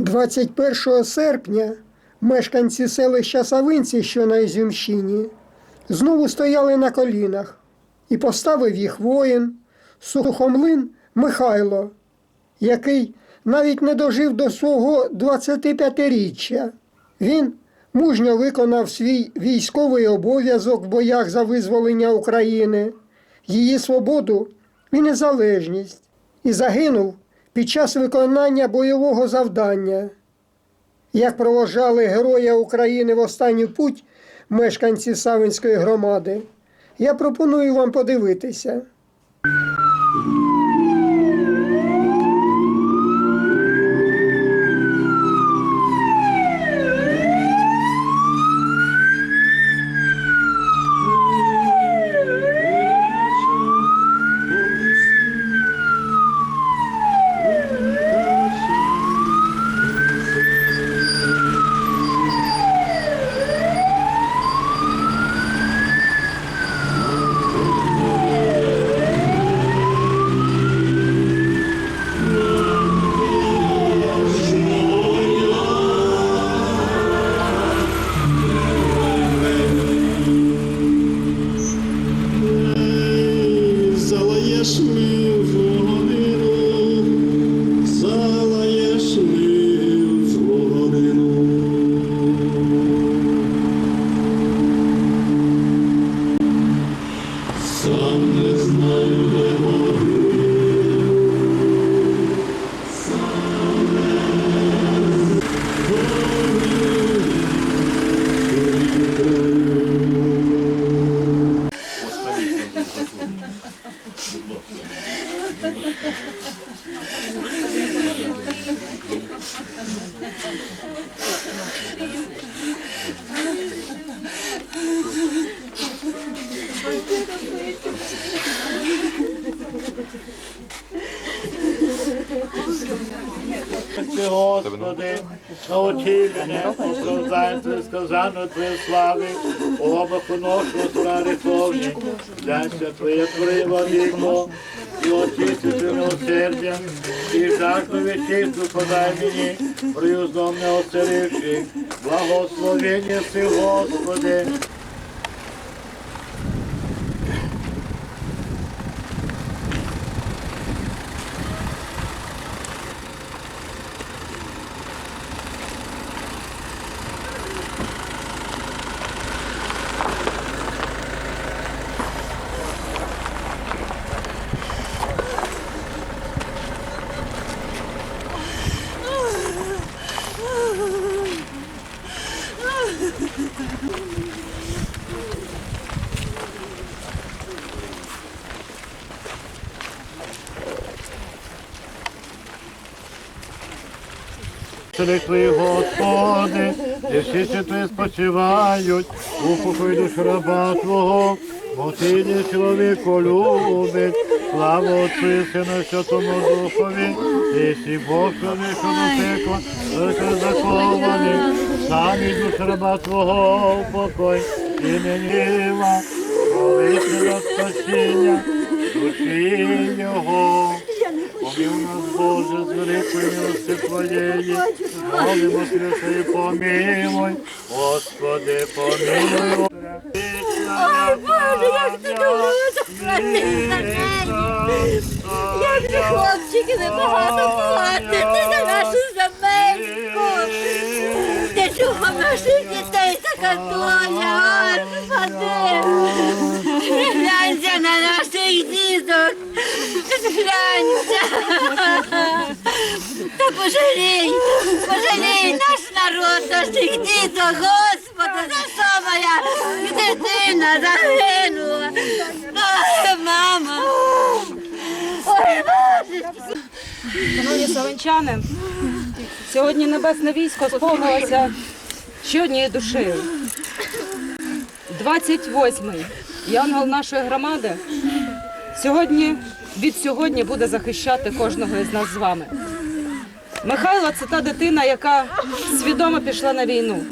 21 серпня мешканці селища Савинці, що на Ізюмщині, знову стояли на колінах і поставив їх воїн, сухомлин Михайло, який навіть не дожив до свого 25-річчя. Він мужньо виконав свій військовий обов'язок в боях за визволення України, її свободу і незалежність, і загинув під час виконання бойового завдання. Як провожали Героя України в останню путь мешканці Савинської громади, я пропоную вам подивитися. Ти, Господи, научи мене оправдати сказано Твоє слави, обаху ношу справи повні, Дайся Твоє приводико, і очистити милосердям, і жахну вічисту подай мені, приюздом не оцеривши, благословення си, Господи. Твої, Господи, і всі святи спочивають, у покої душ раба Твого, бо ти не чоловіку любить, слава Отцю і Сину Святому Духові, і всі Бог чоловіку дотекла, велико захований, самі душ раба Твого в покой, і ниніва, молитви за спасіння, душі Його. Помів нас, Боже, з великої милости Твоєї, молимо Христа помилуй, Господи, помилуй. Ой, Боже, як ти. Як же хлопчики небагато платить за нашу земельку. Ти чого наших дітей така доля, Глянься. Та пожалій, пожалій наш народ, наших діток, Господи, за що моя дитина загинула? Ой, мама. Ой, Боже. Шановні савинчани, сьогодні небесне військо сповнилося ще однією душею. 28-й янгол нашої громади сьогодні від сьогодні буде захищати кожного із нас з вами. Михайло це та дитина, яка свідомо пішла на війну.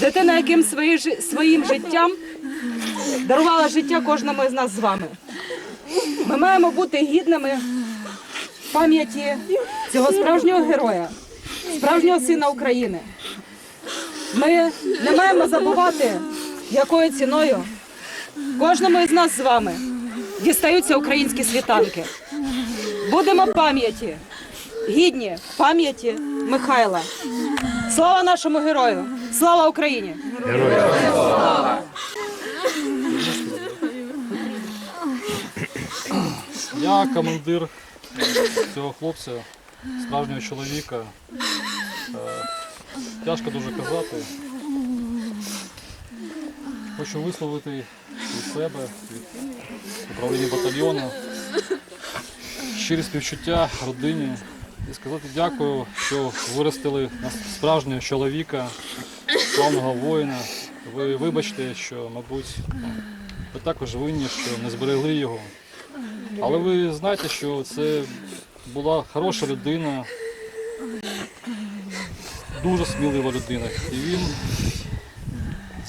Дитина, яким свої своїм життям дарувала життя кожному із нас з вами. Ми маємо бути гідними пам'яті цього справжнього героя, справжнього сина України. Ми не маємо забувати, якою ціною кожному із нас з вами дістаються українські світанки. Будемо пам'яті, гідні пам'яті Михайла. Слава нашому герою! Слава Україні! Я командир цього хлопця, справжнього чоловіка. Е, Тяжко дуже казати. Хочу висловити себе, від управління батальйону, щирі співчуття родині і сказати дякую, що виростили нас справжнього чоловіка, славного воїна. Ви вибачте, що, мабуть, ви також винні, що не зберегли його. Але ви знаєте, що це була хороша людина, дуже смілива людина. І він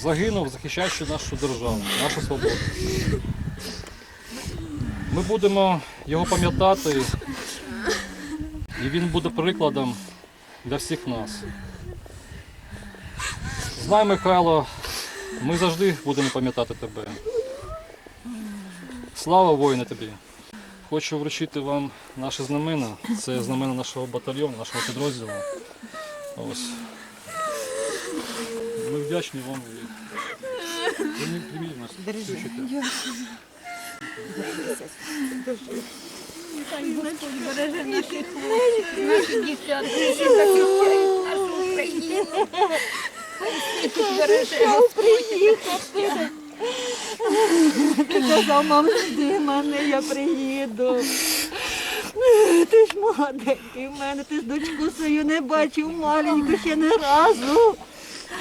загинув, захищаючи нашу державу, нашу свободу. Ми будемо його пам'ятати, і він буде прикладом для всіх нас. Знай, Михайло, ми завжди будемо пам'ятати тебе. Слава воїну тобі! Хочу вручити вам наші знамена. Це знамена нашого батальйону, нашого підрозділу. Ось. Вдячні вам. Прийміть нас. співчуття. Казав, мам, жди мене, я приїду. Ти ж молоденький в мене, ти ж дочку свою не бачив маленьку ще не разу.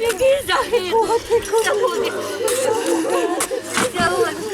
який загинув. Сьогодні. Сьогодні.